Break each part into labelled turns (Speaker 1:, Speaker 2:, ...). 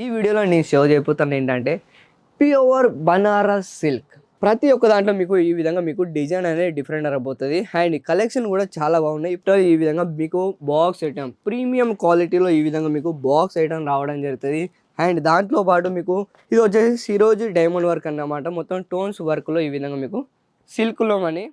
Speaker 1: ఈ వీడియోలో నేను షో చేయబోతాను ఏంటంటే ప్యూర్ బనారస్ సిల్క్. ప్రతి ఒక్క దాంట్లో మీకు ఈ విధంగా మీకు డిజైన్ అనేది డిఫరెంట్ రాబోతుంది అండ్ కలెక్షన్ కూడా చాలా బాగున్నాయి. ఇప్పుడు ఈ విధంగా మీకు బాక్స్ ఐటమ్ ప్రీమియం క్వాలిటీలో ఈ విధంగా మీకు బాక్స్ ఐటమ్ రావడం జరుగుతుంది. అండ్ దాంట్లో పాటు మీకు ఇది వచ్చేసి సిరోజు డైమండ్ వర్క్ అన్నమాట. మొత్తం టోన్స్ వర్క్లో ఈ విధంగా మీకు సిల్క్లో మనీ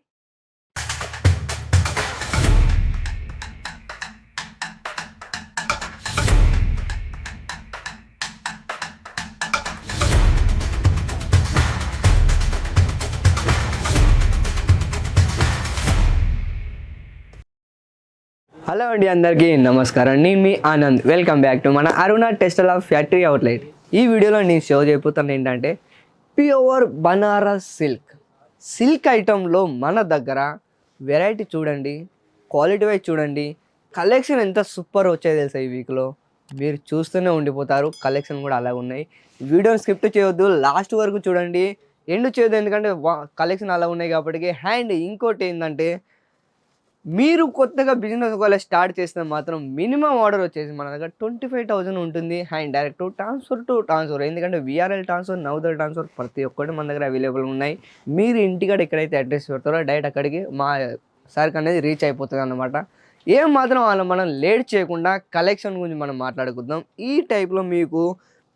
Speaker 1: హలో అండి అందరికీ నమస్కారం. నేను మీ ఆనంద్. వెల్కమ్ బ్యాక్ టు మన Aruna textile of factory outlet ఈ వీడియోలో నేను షో చేయబోతాను ఏంటంటే ప్యూర్ బనారస్ సిల్క్. సిల్క్ ఐటెంలో మన దగ్గర వెరైటీ చూడండి క్వాలిటీ వైజ్ చూడండి కలెక్షన్ ఎంత సూపర్ వచ్చాయి తెలుసా ఈ వీక్లో మీరు చూస్తూనే ఉండిపోతారు కలెక్షన్ కూడా అలాగే ఉన్నాయి. వీడియోని స్క్రిప్ట్ చేయొద్దు లాస్ట్ వరకు చూడండి. ఎండు చేయొద్దు ఎందుకంటే కలెక్షన్ అలా ఉన్నాయి కాబట్టి అండ్ ఇంకోటి ఏంటంటే మీరు కొత్తగా బిజినెస్ ఒకవేళ స్టార్ట్ చేస్తే మాత్రం మినిమం ఆర్డర్ వచ్చేసి మన దగ్గర ట్వంటీ ఫైవ్ థౌసండ్ ఉంటుంది and direct transfer to transfer ఎందుకంటే విఆర్ఎల్ ట్రాన్స్ఫర్ నౌదర్ ట్రాన్స్ఫర్ ప్రతి ఒక్కటి మన దగ్గర అవైలబుల్ ఉన్నాయి. మీరు ఇంటికాడ ఎక్కడైతే అడ్రస్ పెడతారో డైరెక్ట్ అక్కడికి మా సర్క్ అనేది రీచ్ అయిపోతుంది అనమాట ఏం మాత్రం అలా మనం లేట్ చేయకుండా కలెక్షన్ గురించి మనం మాట్లాడుకుందాం. ఈ టైప్లో మీకు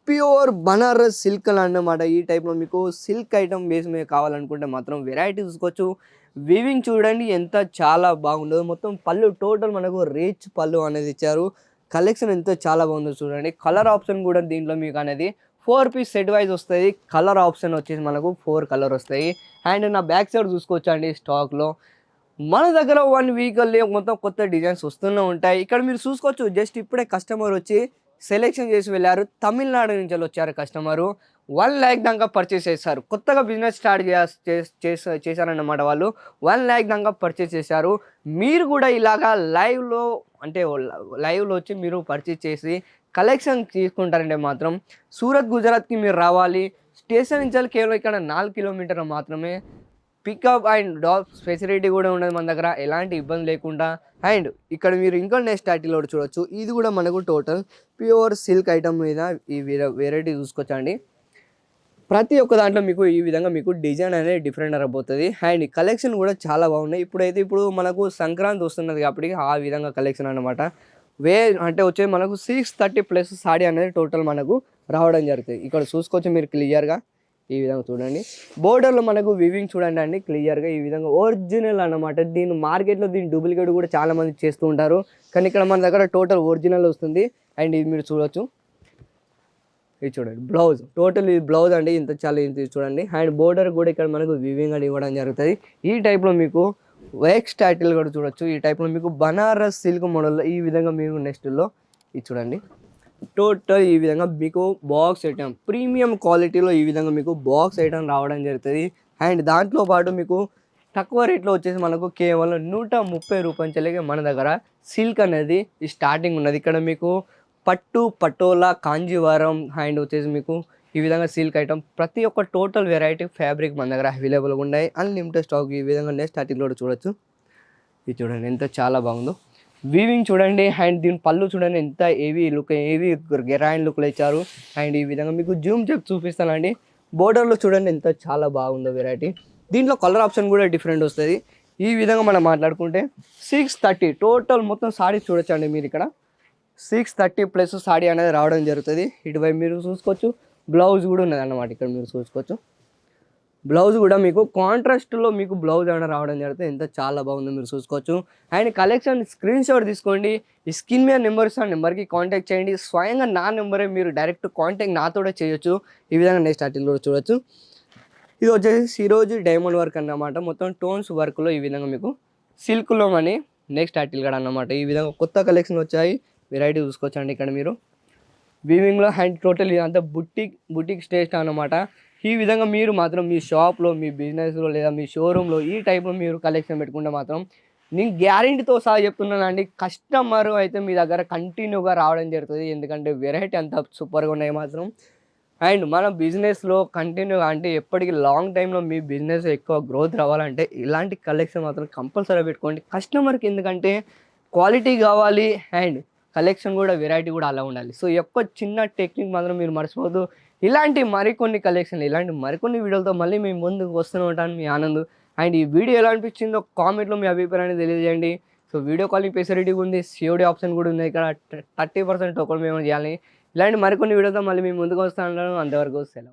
Speaker 1: ప్యూర్ బనారస్ సిల్క్ అన్నమాట. ఈ టైప్లో మీకు సిల్క్ ఐటమ్ బేస్ మీద కావాలనుకుంటే మాత్రం వెరైటీ చూసుకోవచ్చు వీవింగ్ చూడండి ఎంత చాలా బాగుందో. మొత్తం పళ్ళు టోటల్ మనకు రేచ్ పళ్ళు అనేది ఇచ్చారు. కలెక్షన్ ఎంత చాలా బాగుందో చూడండి. కలర్ ఆప్షన్ కూడా దీంట్లో మీకు అనేది ఫోర్ పీస్ సెట్ వైజ్ వస్తుంది కలర్ ఆప్షన్ వచ్చేసి మనకు ఫోర్ కలర్ వస్తాయి. అండ్ నా బ్యాక్ సైడ్ చూసుకోవచ్చు అండి స్టాక్లో. మన దగ్గర వన్ వీక్లో మొత్తం కొత్త డిజైన్స్ వస్తూనే ఉంటాయి. ఇక్కడ మీరు చూసుకోవచ్చు జస్ట్ ఇప్పుడే కస్టమర్ వచ్చి సెలెక్షన్ చేసి వెళ్ళారు. తమిళనాడు నుంచి వచ్చారు కస్టమరు. వన్ ల్యాక్ దాకా పర్చేస్ చేశారు. కొత్తగా బిజినెస్ స్టార్ట్ చేసా చేశారన్నమాట వాళ్ళు. వన్ ల్యాక్ దాకా పర్చేస్ చేశారు. మీరు కూడా ఇలాగా లైవ్లో అంటే లైవ్లో వచ్చి మీరు పర్చేస్ చేసి కలెక్షన్ తీసుకుంటారంటే మాత్రం సూరత్ గుజరాత్కి మీరు రావాలి. స్టేషన్ నుంచి కేవలం ఇక్కడ నాలుగు కిలోమీటర్లు మాత్రమే. పికప్ అండ్ డ్రాప్ ఫెసిలిటీ కూడా ఉండదు మన దగ్గర. ఎలాంటి ఇబ్బంది లేకుండా. అండ్ ఇక్కడ మీరు ఇంకో నెక్స్ట్ టైటిల్ కూడా చూడొచ్చు. ఇది కూడా మనకు టోటల్ ప్యూర్ సిల్క్ ఐటమ్ మీద ఈ వెరైటీ చూసుకోవచ్చండి. ప్రతి ఒక్క దాంట్లో మీకు ఈ విధంగా మీకు డిజైన్ అనేది డిఫరెంట్ రాబోతుంది అండ్ కలెక్షన్ కూడా చాలా బాగున్నాయి. ఇప్పుడైతే ఇప్పుడు మనకు సంక్రాంతి వస్తున్నది కాబట్టి ఆ విధంగా కలెక్షన్ అనమాట వే అంటే వచ్చే మనకు సిక్స్ థర్టీ ప్లస్ సాడీ అనేది టోటల్ మనకు రావడం జరుగుతుంది. ఇక్కడ చూసుకోవచ్చు మీరు క్లియర్గా ఈ విధంగా చూడండి. బోర్డర్లో మనకు వివింగ్ చూడండి అండి క్లియర్గా ఈ విధంగా ఒరిజినల్ అన్నమాట. దీని మార్కెట్లో దీని డూప్లికేట్ కూడా చాలామంది చేస్తూ ఉంటారు. కానీ ఇక్కడ మన దగ్గర టోటల్ ఒరిజినల్ వస్తుంది. అండ్ ఇది మీరు చూడొచ్చు. ఇది చూడండి. బ్లౌజ్. టోటల్ ఇది బ్లౌజ్ అండి. ఇంత చాలా ఇంత చూడండి. అండ్ బోర్డర్ కూడా ఇక్కడ మనకు వివింగ్ అని ఇవ్వడం జరుగుతుంది. ఈ టైప్లో మీకు వైక్ స్టాటిల్ కూడా చూడొచ్చు. ఈ టైప్లో మీకు బనారస్ సిల్క్ మోడల్లో ఈ విధంగా మీరు నెక్స్ట్లో ఇది చూడండి. టోటల్ ఈ విధంగా మీకు బాక్స్ ఐటమ్ ప్రీమియం క్వాలిటీలో ఈ విధంగా మీకు బాక్స్ ఐటమ్ రావడం జరుగుతుంది. అండ్ దాంట్లో పాటు మీకు తక్కువ రేట్లో వచ్చేసి మనకు కేవలం నూట ముప్పై రూపాయలకే మన దగ్గర సిల్క్ అనేది స్టార్టింగ్ ఉన్నది. ఇక్కడ మీకు పట్టు పటోలా కాంజీవరం అండ్ వచ్చేసి మీకు ఈ విధంగా సిల్క్ ఐటమ్ ప్రతి ఒక్క టోటల్ వెరైటీ ఫ్యాబ్రిక్ మన దగ్గర అవైలబుల్గా ఉన్నాయి. అన్లిమిటెడ్ స్టాక్ ఈ విధంగా నెక్స్ట్ స్టార్టింగ్లో చూడొచ్చు. ఇది చూడండి ఎంత చాలా బాగుందో. వీవింగ్ చూడండి అండ్ దీని పళ్ళు చూడండి ఎంత ఏవి లుక్ ఏవి గెరాయిన్ లుక్లు ఇచ్చారు. అండ్ ఈ విధంగా మీకు జూమ్ చెప్పి చూపిస్తానండి. బోర్డర్లో చూడండి ఎంత చాలా బాగుందో వెరైటీ దీంట్లో కలర్ ఆప్షన్ కూడా డిఫరెంట్ వస్తుంది. ఈ విధంగా మనం మాట్లాడుకుంటే సిక్స్ థర్టీ టోటల్ మొత్తం సారీస్ చూడొచ్చండి మీరు ఇక్కడ. సిక్స్ థర్టీ ప్లస్ సాడీ అనేది రావడం జరుగుతుంది. ఇటువైపు మీరు చూసుకోవచ్చు. బ్లౌజ్ కూడా ఉన్నది అన్నమాట. ఇక్కడ మీరు చూసుకోవచ్చు. బ్లౌజ్ కూడా మీకు కాంట్రాస్ట్లో మీకు బ్లౌజ్ అనేది రావడం జరుగుతుంది ఎంత చాలా బాగుందో మీరు చూసుకోవచ్చు. అండ్ కలెక్షన్ స్క్రీన్ షాట్ తీసుకోండి. ఈ స్కిన్ మీద నెంబర్ ఇస్తాను నెంబర్కి కాంటాక్ట్ చేయండి. స్వయంగా నా నెంబరే మీరు డైరెక్ట్ కాంటాక్ట్ నాతోనే చేయొచ్చు. ఈ విధంగా నెక్స్ట్ ఆర్టిల్ కూడా చూడొచ్చు. ఇది వచ్చేసి ఈరోజు డైమండ్ వర్క్ అన్నమాట. మొత్తం టోన్స్ వర్క్లో ఈ విధంగా మీకు సిల్క్లో మనీ నెక్స్ట్ అటిల్ కూడా అన్నమాట. ఈ విధంగా కొత్త కలెక్షన్ వచ్చాయి. వెరైటీ చూసుకోవచ్చండి ఇక్కడ మీరు. వీవింగ్లో హ్యాండ్ టోటల్ ఇదంతా బుటిక్ బుటిక్ స్టేషన్ అన్నమాట. ఈ విధంగా మీరు మాత్రం మీ షాప్లో మీ బిజినెస్లో లేదా మీ షోరూంలో ఈ టైప్లో మీరు కలెక్షన్ పెట్టుకుంటే మాత్రం నేను గ్యారంటీతో సహా చెప్తున్నానండి కస్టమర్ అయితే మీ దగ్గర కంటిన్యూగా రావడం జరుగుతుంది. ఎందుకంటే వెరైటీ అంత సూపర్గా ఉన్నాయి మాత్రం. అండ్ మన బిజినెస్లో కంటిన్యూగా అంటే ఎప్పటికీ లాంగ్ టైంలో మీ బిజినెస్ ఎక్కువ గ్రోత్ రావాలంటే ఇలాంటి కలెక్షన్ మాత్రం కంపల్సరీ పెట్టుకోండి. కస్టమర్కి ఎందుకంటే క్వాలిటీ కావాలి అండ్ కలెక్షన్ కూడా వెరైటీ కూడా అలా ఉండాలి. సో ఈ యొక్క చిన్న టెక్నిక్ మాత్రం మీరు మర్చిపోవద్దు. ఇలాంటి మరికొన్ని కలెక్షన్లు ఇలాంటి మరికొన్ని వీడియోలతో మళ్ళీ మేము ముందుకు వస్తూనే ఉంటాను మీ ఆనంద్. అండ్ ఈ వీడియో ఎలా అనిపించిందో కామెంట్లో మీ అభిప్రాయాన్ని తెలియజేయండి. సో వీడియో కాలింగ్ ఫెసిలిటీ ఉంది సిఓడి ఆప్షన్ కూడా ఉంది. ఇక్కడ థర్టీ పర్సెంట్ టోకన్ మేము చేయాలి. ఇలాంటి మరికొన్ని వీడియోతో మళ్ళీ మేము ముందుకు వస్తాను అంతవరకు సెలవు.